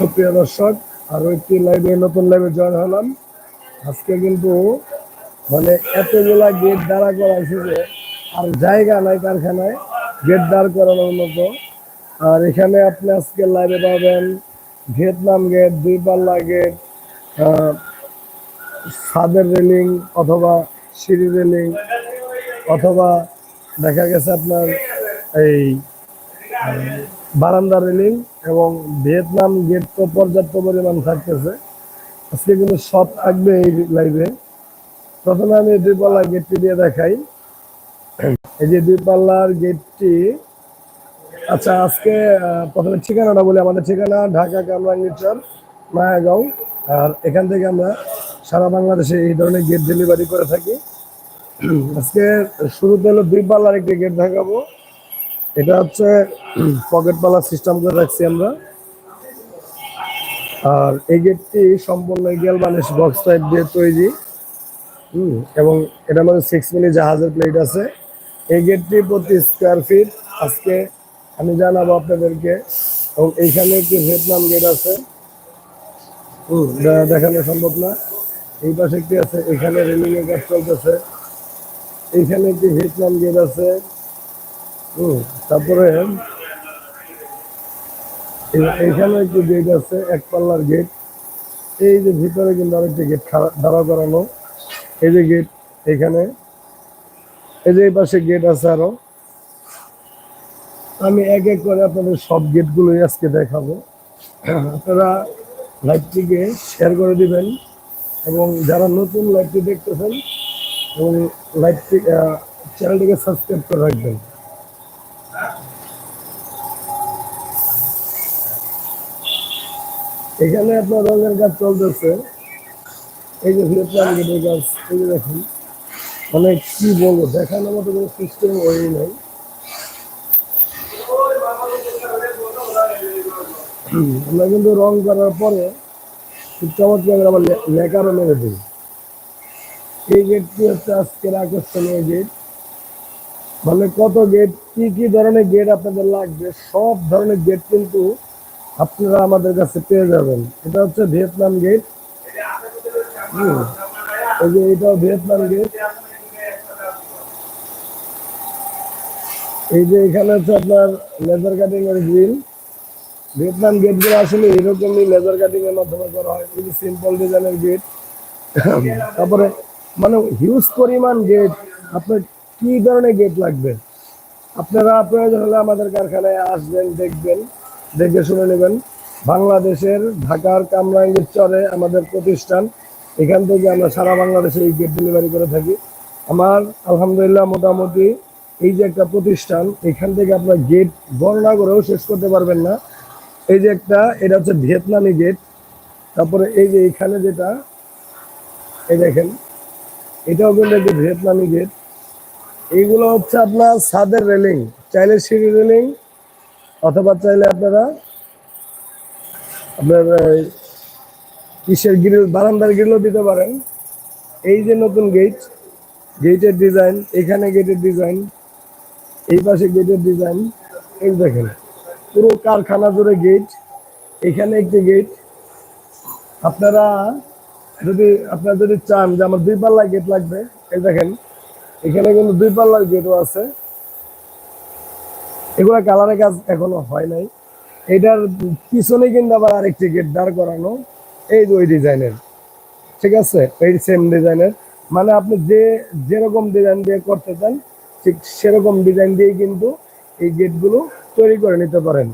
সুপ্রিয় দর্শক আরও একটি লাইভে নতুন লাইভে জয়েন হলাম। আজকে কিন্তু মানে এতগুলা গেট দাঁড়া করা হয়েছে যে আর জায়গা নাই কারখানায় গেট দাঁড় করানোর মতো। আর এখানে আপনি আজকে লাইভে পাবেন ভিয়েতনাম গেট দুই পাল্লা গেট ছাদের রেলিং অথবা সিঁড়ি রেলিং, অথবা দেখা গেছে আপনার এই বারান্দা রেলিং। এবং ভিয়েতনাম গেট তো পর্যাপ্ত পরিমাণ থাকতেছে। আজকে কিন্তু সব থাকবে এই লাইভে প্রথমে আমি দুই পাল্লা গেটটি দিয়ে দেখাই। এই যে দুই পাল্লার গেটটি আচ্ছা আজকে প্রথমে ঠিকানাটা বলি। আমাদের ঠিকানা ঢাকা কামরাঙ্গীরচর, মায়াগাঁও। আর এখান থেকে আমরা সারা বাংলাদেশে এই ধরনের গেট ডেলিভারি করে থাকি। আজকে শুরুতে হলো দুই পাল্লার একটি গেট দেখাবো। এটা হচ্ছে পকেট পালা সিস্টেম করে রাখছি আমরা। আর এই গেটটি সম্পূর্ণ গেল গ্যালবানিশ বক্স টাইপ দিয়ে তৈরি। হুম, এবং এটা মধ্যে সিক্স মিলি জাহাজের প্লেট আছে। এই গেটটি প্রতি স্কোয়ার ফিট আজকে আমি জানাব আপনাদেরকে। এবং এইখানে একটি ভিয়েতনাম গেট আছে। হুম দেখানো সম্ভব না। এই পাশে একটি আছে, এখানে রেলিং এর কাজ চলতেছে। এইখানে একটি ভিয়েতনাম গেট আছে। তারপরে এখানে একটি গেট আছে, এক পাল্লার গেট এই যে ভিতরে কিন্তু আরেকটি গেট দাঁড়া করানো। এই যে গেট এখানে এই যে এই পাশে গেট আছে আরও। আমি এক এক করে আপনাদের সব গেটগুলোই আজকে দেখাবো। আপনারা লাইভটিকে শেয়ার করে দিবেন এবং যারা নতুন লাইভটি দেখতেছেন, এবং লাইভটি চ্যানেলটিকে সাবস্ক্রাইব করে রাখবেন। এখানে আপনার রঙের কাজ চলতেছে। এই যে গেটের কাজ এই যে দেখুন মানে কি বলব, দেখানোর মতো কোনো সিস্টেম ওই নাই। আমরা কিন্তু রং করার পরে চমৎকার লে- লেখারও মেরে দিই। এই গেটটি হচ্ছে আজকের আকর্ষণীয় গেট মানে কত গেট কি কি ধরনের গেট আপনাদের লাগবে, সব ধরনের গেট কিন্তু আপনারা আমাদের কাছে পেয়ে যাবেন। এটা হচ্ছে ভিয়েতনাম গেট। এই যে এটাও ভিয়েতনাম গেট। এই যে এখানে হচ্ছে আপনার লেজার কাটিং এর গ্রিল ভিয়েতনাম গেটগুলো আসলে এরকমই লেজার কাটিং এর মাধ্যমে করা হয়। খুবই সিম্পল ডিজাইনের গেট তারপরে মানে হিউজ পরিমাণ গেট আপনার কি ধরনের গেট লাগবে? আপনারা প্রয়োজন হলে আমাদের কারখানায় আসবেন, দেখবেন। দেখে শুনে নেবেন। বাংলাদেশের ঢাকার কামরাঙ্গীর চরে আমাদের প্রতিষ্ঠান। এখান থেকে আমরা সারা বাংলাদেশে এই গেট ডেলিভারি করে থাকি। আমার আলহামদুলিল্লাহ মোটামুটি এই যে একটা প্রতিষ্ঠান, এখান থেকে আপনার গেট গণনা করেও শেষ করতে পারবেন না। এই যে একটা, এটা হচ্ছে ভিয়েতনামি গেট তারপরে এই যে এখানে যেটা, এই দেখেন, এটাও কিন্তু একটা ভিয়েতনামি গেট এইগুলো হচ্ছে আপনার ছাদের রেলিং চাইলে সিঁড়ি রেলিং অথবা চাইলে আপনারা আপনার এই, কিসের গ্রিল বারান্দার গ্রিলও দিতে পারেন। এই যে নতুন গেট গেটের ডিজাইন এখানে গেটের ডিজাইন এই পাশে গেটের ডিজাইন এই দেখেন পুরো কারখানা জুড়ে গেট এখানে একটি গেট আপনারা যদি আপনারা যদি চান যে আমার দুই পাল্লা গেট লাগবে এই দেখেন এখানে কিন্তু দুই পাল্লার গেটও আছে। এগুলা কালারের কাজ এখনও হয় নাই। এটার পিছনে কিন্তু আবার আরেকটি গেট দাঁড় করানো। এই যে ওই ডিজাইনের। ঠিক আছে? এই সেম ডিজাইনের। মানে আপনি যে যেরকম ডিজাইন দিয়ে করতে চান, ঠিক সেরকম ডিজাইন দিয়ে কিন্তু এই গেটগুলো তৈরি করে নিতে পারেন।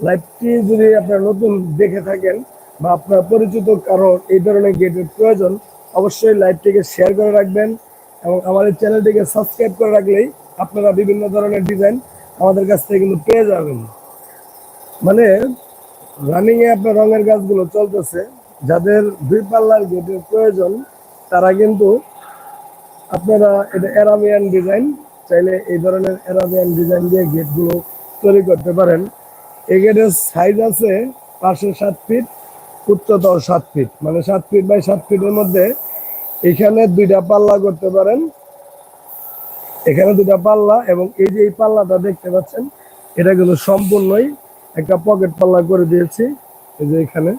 লাইভটি যদি আপনার নতুন দেখে থাকেন বা আপনার পরিচিত কারও এই ধরনের গেটের প্রয়োজন, অবশ্যই লাইভটিকে শেয়ার করে রাখবেন এবং আমাদের চ্যানেলটিকে সাবস্ক্রাইব করে রাখলেই আপনারা বিভিন্ন ধরনের ডিজাইন আমাদের কাছ থেকে কিন্তু পেয়ে যাবেন। মানে রানিং এ আপনার রঙের গাছগুলো চলতেছে। যাদের দুই পাল্লার গেটের প্রয়োজন, তারা কিন্তু আপনারা এটা অ্যারাবিয়ান ডিজাইন চাইলে এই ধরনের অ্যারাবিয়ান ডিজাইন দিয়ে গেটগুলো তৈরি করতে পারেন। এই গেটের সাইজ আছে পাঁচশো সাত ফিট উচ্চতাও সাত ফিট মানে সাত ফিট বাই সাত ফিটের মধ্যে এখানে দুইটা পাল্লা করতে পারেন। এখানে দুটা পাল্লা এবং এই যে এই পাল্লাটা দেখতে পাচ্ছেন, এটা কিন্তু সম্পূর্ণই একটা পকেট পাল্লা করে দিয়েছি। এই যে এখানে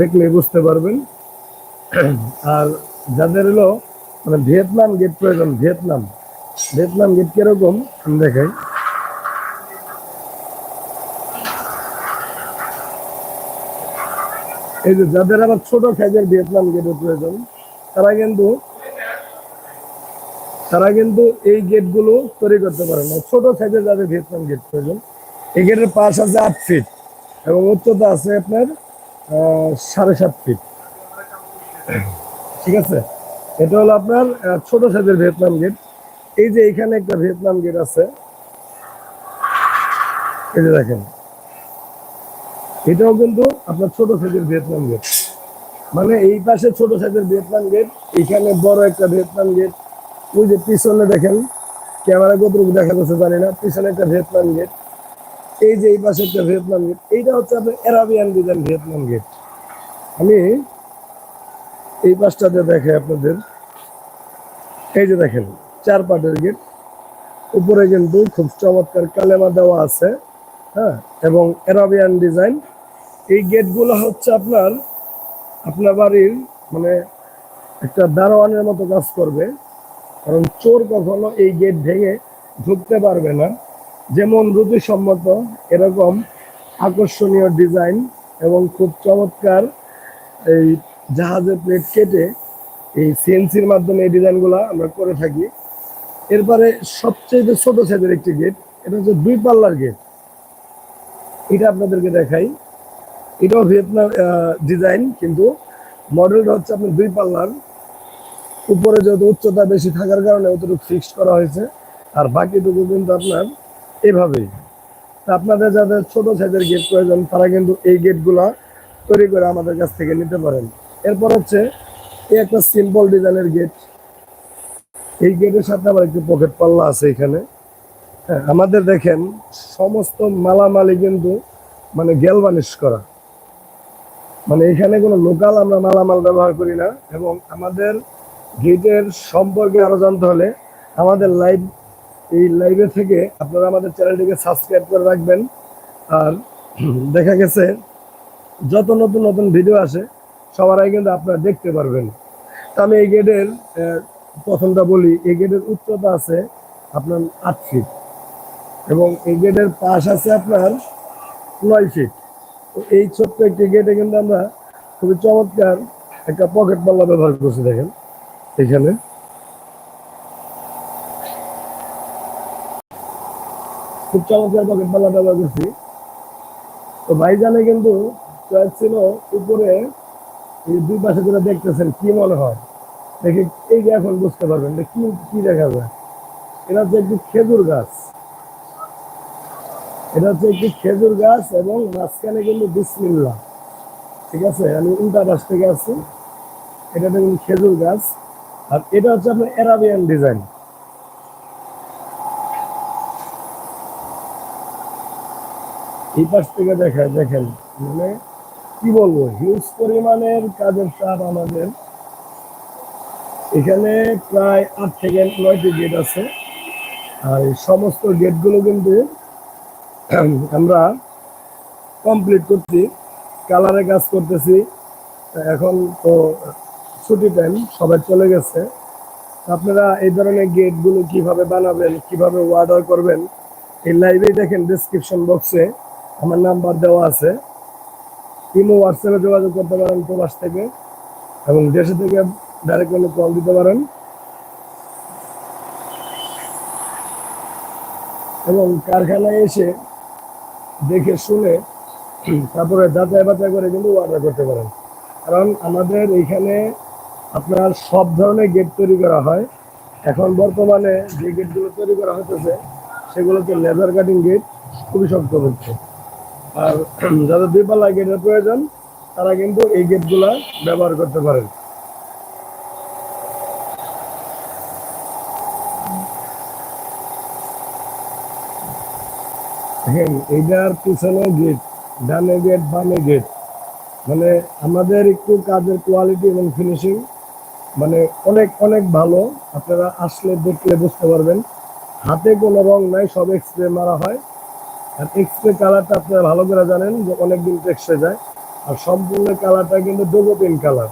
দেখলে বুঝতে পারবেন। আর যাদের হলো মানে ভিয়েতনাম গেট প্রয়োজন, ভিয়েতনাম। ভিয়েতনাম গেট কীরকম? আমি দেখাই। এই যে যাদের আবার ছোট সাইজের ভিয়েতনাম গেটের প্রয়োজন, তারা কিন্তু তারা কিন্তু এই গেটগুলো তৈরি করতে পারে না। ছোট সাইজের যাদের ভিয়েতনাম গেট প্রয়োজন, এই গেটের পাশ আছে আট ফিট এবং উচ্চতা আছে আপনার সাড়ে সাত ফিট ঠিক আছে? এটা হলো আপনার ছোট সাইজের ভিয়েতনাম গেট এই যে এখানে একটা ভিয়েতনাম গেট আছে, এই যে দেখেন। এটাও কিন্তু আপনার ছোট সাইজের ভিয়েতনাম গেট মানে এই পাশে ছোট সাইজের ভিয়েতনাম গেট এখানে বড় একটা ভিয়েতনাম গেট ওই যে পিছনে দেখেন, ক্যামেরা কতটুকু দেখা যাচ্ছে জানি না, পিছনে একটা ভিয়েতনাম গেট, এই যে এই পাশে একটা ভিয়েতনাম গেট, এইটা হচ্ছে আপনার অ্যারাবিয়ান ডিজাইন ভিয়েতনাম গেট। আমি এই পাশটাতে দেখে আপনাদের, এই যে দেখেন চার পাটের গেট, উপরে কিন্তু খুব চমৎকার কালেমা দেওয়া আছে হ্যাঁ এবং অ্যারাবিয়ান ডিজাইন। এই গেটগুলো হচ্ছে আপনার আপনার বাড়ির মানে একটা দারোয়ানের মতো কাজ করবে কারণ চোর কখনো এই গেট ভেঙে ঢুকতে পারবে না। যেমন রুচিসম্মত এরকম আকর্ষণীয় ডিজাইন এবং খুব চমৎকার এই জাহাজের প্লেট কেটে এই সিএনসির মাধ্যমে এই ডিজাইনগুলো আমরা করে থাকি। এরপরে সবচেয়ে ছোট সাইজের একটি গেট এটা হচ্ছে দুই পাল্লার গেট এটা আপনাদেরকে দেখাই। এটাও ভিয়েতনাম ডিজাইন কিন্তু মডেলটা হচ্ছে আপনার দুই পাল্লার। উপরে যেহেতু উচ্চতা বেশি থাকার কারণে অতটুকু ফিক্সড করা হয়েছে। আর বাকিটুকু কিন্তু আপনার এভাবেই। আপনাদের যাদের ছোট সাইজের গেট প্রয়োজন, তারা কিন্তু এই গেটগুলা তৈরি করে আমাদের কাছ থেকে নিতে পারেন। এরপর হচ্ছে, এই একটা সিম্পল ডিজাইনের গেট এই গেটের সাথে আবার একটু পকেট পাল্লা আছে এখানে। হ্যাঁ আমাদের দেখেন, সমস্ত মালামালি কিন্তু মানে গ্যালভানিশ করা। মানে এখানে কোনো লোকাল আমরা মালামাল ব্যবহার করি না এবং আমাদের গেটের সম্পর্কে আরও জানতে হলে আমাদের লাইভ এই লাইভে থেকে আপনারা আমাদের চ্যানেলটিকে সাবস্ক্রাইব করে রাখবেন। আর দেখা গেছে, যত নতুন নতুন ভিডিও আসে, সবার আগে কিন্তু আপনারা দেখতে পারবেন। তো আমি এই গেটের প্রথমটা বলি, এই গেটের উচ্চতা আছে আপনার আট ফিট এবং এই গেটের পাশ আছে আপনার নয় ফিট তো এই ছোট্ট একটি গেটে কিন্তু আমরা খুবই চমৎকার একটা পকেট পাল্লা ব্যবহার করছি, দেখেন। এখানে। খুব চমৎকার পকেট পাল্লা ব্যবহার করছি। তো ভাইজানে কিন্তু চয়েস ছিল উপরে দুই পাশে যেটা দেখতেছেন, কি মনে হয়? দেখে এই যে এখন বুঝতে পারবেন কি কি দেখা যায়। এটা হচ্ছে একটি খেজুর গাছ। এটা হচ্ছে একটি খেজুর গাছ এবং মাঝখানে কিন্তু বিসমিল্লা ঠিক আছে? আমি উল্টা পাশ থেকে আছি এটা দেখুন খেজুর গাছ। আর এটা হচ্ছে আপনার অ্যারাবিয়ান ডিজাইন এই পাশ থেকে দেখায়, দেখেন মানে কি বলব হিউজ পরিমাণের কাজের চাপ আমাদের। এখানে প্রায় আট থেকে নয়টি গেট আছে। আর এই সমস্ত গেটগুলো কিন্তু আমরা কমপ্লিট করছি কালারে কাজ করতেছি। এখন তো ছুটি দেন, সবাই চলে গেছে। আপনারা এই ধরনের গেটগুলো কীভাবে বানাবেন, কীভাবে অর্ডার করবেন, এই লাইভে দেখেন ডিসক্রিপশন বক্সে আমার নাম্বার দেওয়া আছে। ইমো হোয়াটসঅ্যাপে যোগাযোগ করতে পারেন প্রবাস থেকে এবং দেশে থেকে ডাইরেক্ট কোনো কল দিতে পারেন। এবং কারখানায় এসে দেখে শুনে তারপরে যাচাই বাছাই করে কিন্তু অর্ডার করতে পারেন। কারণ আমাদের এইখানে আপনার সব ধরনের গেট তৈরি করা হয়। এখন বর্তমানে যে গেটগুলো তৈরি করা হতেছে সেগুলো হচ্ছে লেজার কাটিং গেট খুবই শক্ত হচ্ছে আর যাদের দুই পাল্লা গেটের প্রয়োজন, তারা কিন্তু এই গেটগুলা ব্যবহার করতে পারেন। হ্যাঁ এইটার পিছনে গেট ডানে গেট বামে গেট মানে আমাদের একটু কাজের কোয়ালিটি এবং ফিনিশিং মানে অনেক অনেক ভালো। আপনারা আসলে দেখলে বুঝতে পারবেন। হাতে কোনো রং নাই, সব এক্সপ্রে মারা হয়। আর এক্সপ্রে কালারটা আপনারা ভালো করে জানেন যে অনেক দিন টেক্সে যায়। আর সম্পূর্ণ কালারটা কিন্তু ডোগোপিন কালার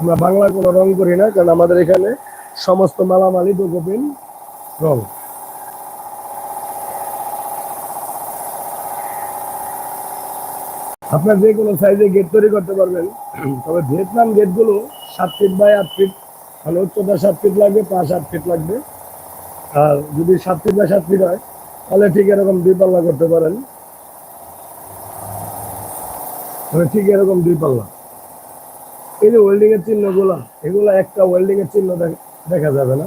আমরা বাংলা কোনো রং করি না, কারণ আমাদের এখানে সমস্ত মালামালি ডোগোপিন রং। আপনার যে কোনো সাইজে গেট তৈরি করতে পারবেন। তবে ভিয়েতনাম গেটগুলো সাত ফিট বাই আট ফিট তাহলে উচ্চতা সাত ফিট লাগবে, পাঁচ আট ফিট লাগবে। আর যদি সাত ফিট বাই সাত ফিট হয়, তাহলে ঠিক এরকম দুই পাল্লা করতে পারেন। মানে ঠিক এরকম দুই পাল্লা। এই যে ওয়েল্ডিং এর চিহ্নগুলা, এগুলো একটা ওয়েল্ডিং এর চিহ্ন দেখ- যাবে না।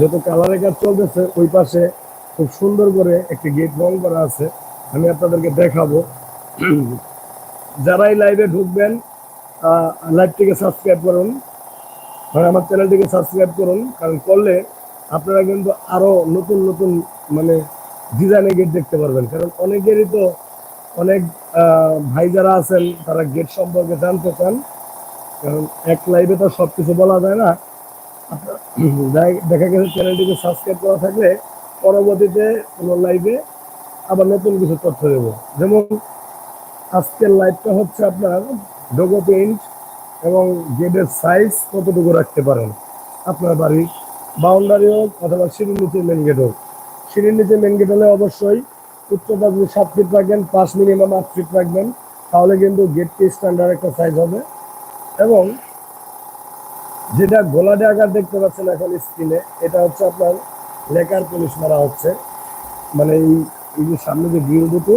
যত কালারের কাজ চলতেছে, ওই পাশে খুব সুন্দর করে একটি গেট রং করা আছে। আমি আপনাদেরকে দেখাবো। যারাই লাইভে ঢুকবেন লাইভটিকে সাবস্ক্রাইব করুন। মানে আমার চ্যানেলটিকে সাবস্ক্রাইব করুন, কারণ করলে আপনারা কিন্তু আরও নতুন নতুন মানে ডিজাইনের গেট দেখতে পারবেন। কারণ অনেকেরই তো অনেক ভাই যারা আছেন, তারা গেট সম্পর্কে জানতে চান। কারণ এক লাইভে তো সব কিছু বলা যায় না। আপনার দেখা গেছে চ্যানেলটিকে সাবস্ক্রাইব করা থাকলে পরবর্তীতে কোনো লাইভে আবার নতুন কিছু তথ্য দেবো। যেমন আজকের লাইভটা হচ্ছে আপনার ডোগো পেইন্ট এবং গেটের সাইজ কতটুকু রাখতে পারেন? আপনার বাড়ির বাউন্ডারি হোক অথবা সিঁড়ির নিচে মেন গেট হোক। সিঁড়ির নিচে মেন গেট হলে অবশ্যই উচ্চতা যদি সাত ফিট রাখবেন পাঁচ মিনিমাম আট ফিট রাখবেন, তাহলে কিন্তু গেটটি স্ট্যান্ডার্ড একটা সাইজ হবে। এবং যেটা গোলাডে আকার দেখতে পাচ্ছেন এখন স্ক্রিনে এটা হচ্ছে আপনার লেকার পুলিশ মারা হচ্ছে। মানে এই এই যে সামনে যে গ্রিল দুটো,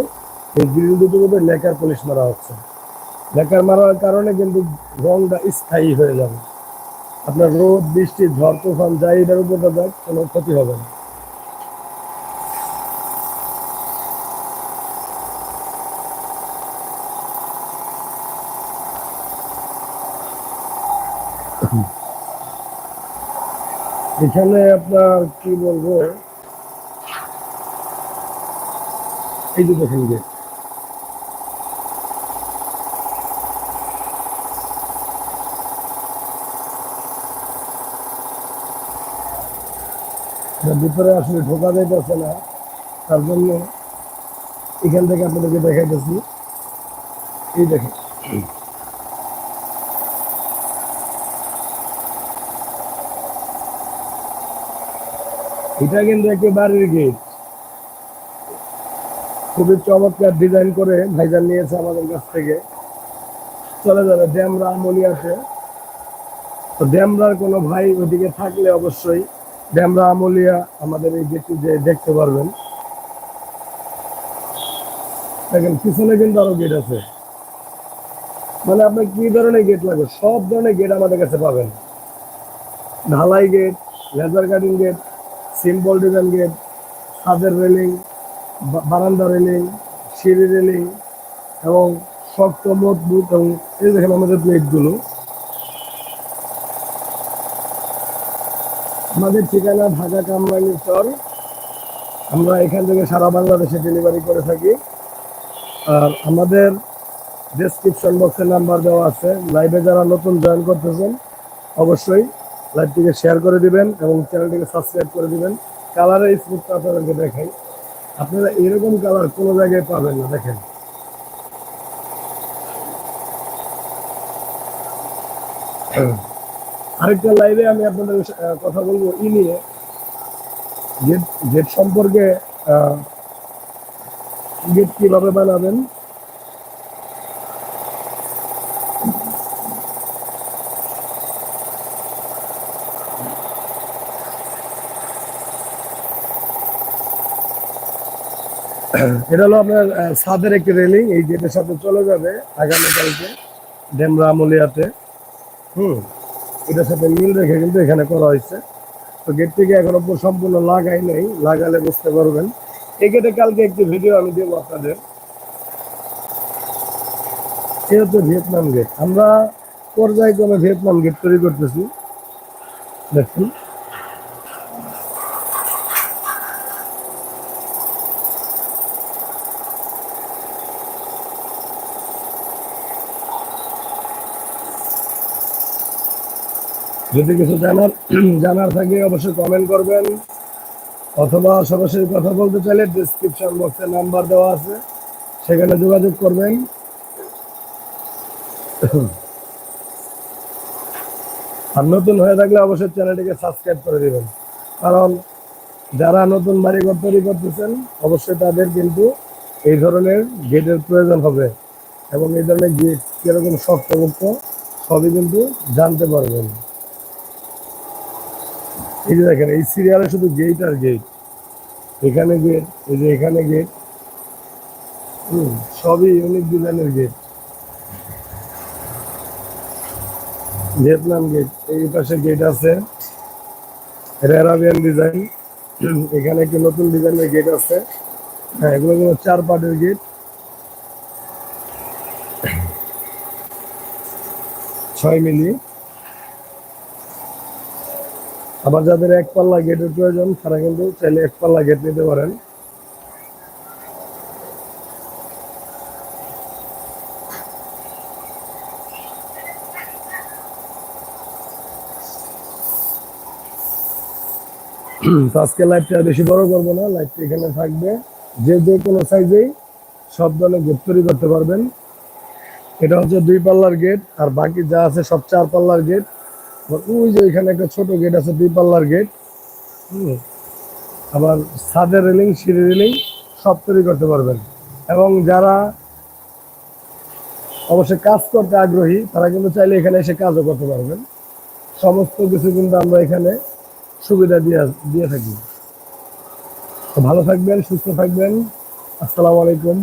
এই গ্রিল দুটোর উপরে লেকার পুলিশ মারা হচ্ছে। লেকার মারার কারণে কিন্তু রংটা স্থায়ী হয়ে যাবে। আপনার রোদ, বৃষ্টি, ঝড়, তুফান যাই এটার উপর যাক, কোনো ক্ষতি হবে না। এখানে আপনার কি বলব? এই যে দেখেন ভিতরে আসলে ঢোকা যাইতেছে না। তার জন্য এখান থেকে আপনাদেরকে দেখাইতেছি। এই দেখেন। এটা কিন্তু একটি বাড়ির গেট। খুবই চমৎকার ডিজাইন করে ভাইজান নিয়েছে আমাদের কাছ থেকে। চলে যাবে, ড্যামরা আমলিয়াতে। তো ড্যামরার কোনো ভাই ওইদিকে থাকলে অবশ্যই ড্যামরা আমলিয়া, আমাদের এই গেটটি যে দেখতে পারবেন। দেখেন, পিছনে কিন্তু আরও গেট আছে। মানে আপনার কি ধরনের গেট লাগবে সব ধরনের গেট আমাদের কাছে পাবেন। ঢালাই gate, laser cutting gate simple design gate, ছাদের রেলিং বারান্দা রেলিং, সিঁড়ি রেলিং এবং শক্ত, মজবুত এবং এই দেখেন আমাদের প্লেটগুলো আমাদের ঠিকানা ঢাকা কামরাঙ্গি চর। আমরা এখান থেকে সারা বাংলাদেশে ডেলিভারি করে থাকি। আর আমাদের ডেসক্রিপশন বক্সে নাম্বার দেওয়া আছে। লাইভে যারা নতুন জয়েন করতেছেন, অবশ্যই লাইভটিকে শেয়ার করে দিবেন এবং চ্যানেলটিকে সাবস্ক্রাইব করে দিবেন। কালারের স্মুথটা আপনাদেরকে দেখাই। আপনারা এরকম কালার কোনো জায়গায় পাবেন না, দেখেন। আরেকটা লাইভে আমি আপনাদের কথা বলব ই নিয়ে। গেট গেট সম্পর্কে গেট কীভাবে বানাবেন? এটা হলো আপনার ছাদের একটি রেলিং এই গেটের সাথে চলে যাবে আগামীকালকে, ডেমরা আমলিয়াতে। হুম। এটার সাথে মিল রেখে কিন্তু এখানে করা হয়েছে। তো গেটটিকে এখন পুরো সম্পূর্ণ লাগাই নেই, লাগালে বুঝতে পারবেন। এই গেটে কালকে একটি ভিডিও আমি দেবো আপনাদের। এ হচ্ছে ভিয়েতনাম গেট আমরা পর্যায়ক্রমে ভিয়েতনাম গেট তৈরি করতেছি। দেখুন। যদি কিছু জানার জানার থাকে অবশ্যই কমেন্ট করবেন। অথবা সরাসরি কথা বলতে চাইলে ডিসক্রিপশন বক্সে নাম্বার দেওয়া আছে, সেখানে যোগাযোগ করবেন। আর নতুন হয়ে থাকলে অবশ্যই চ্যানেলটিকে সাবস্ক্রাইব করে দেবেন। কারণ যারা নতুন বাড়ি ঘর তৈরি করতেছেন, অবশ্যই তাদের কিন্তু এই ধরনের গেটের প্রয়োজন হবে এবং এই ধরনের গেট কীরকম শক্তমুক্ত, সবই কিন্তু জানতে পারবেন। এই যে দেখেন, এই সিরিয়ালে শুধু গেট আর গেট এখানে গেট এই যে এখানে গেট হুম, সবই ইউনিক ডিজাইনের গেট ভিয়েতনাম গেট এই পাশে গেট আছে। এটা অ্যারাবিয়ান ডিজাইন এখানে একটি নতুন ডিজাইনের গেট আছে। হ্যাঁ এগুলো হলো চার পাটের গেট ছয় মিলি। আবার যাদের এক পাল্লা গেটের প্রয়োজন, তারা কিন্তু চাইলে এক পাল্লা গেট নিতে পারেন। আজকে লাইভটা আর বেশি বড় করব না লাইভটা এখানে থাকবে। যে যে কোনো সাইজেই সব ধরনের গেট তৈরি করতে পারবেন। এটা হচ্ছে দুই পাল্লার গেট আর বাকি যা আছে সব চার পাল্লার গেট ওই যে এখানে একটা ছোট গেট আছে, দুই গেট হুম। আবার ছাদের রেলিং সিঁড়ি রেলিং সব তৈরি করতে পারবেন। এবং যারা অবশ্যই কাজ করতে আগ্রহী, তারা কিন্তু চাইলে এখানে এসে কাজও করতে পারবেন। সমস্ত কিছু কিন্তু আমরা এখানে সুবিধা দিয়ে দিয়ে থাকি। ভালো থাকবেন, সুস্থ থাকবেন। আসসালামু আলাইকুম।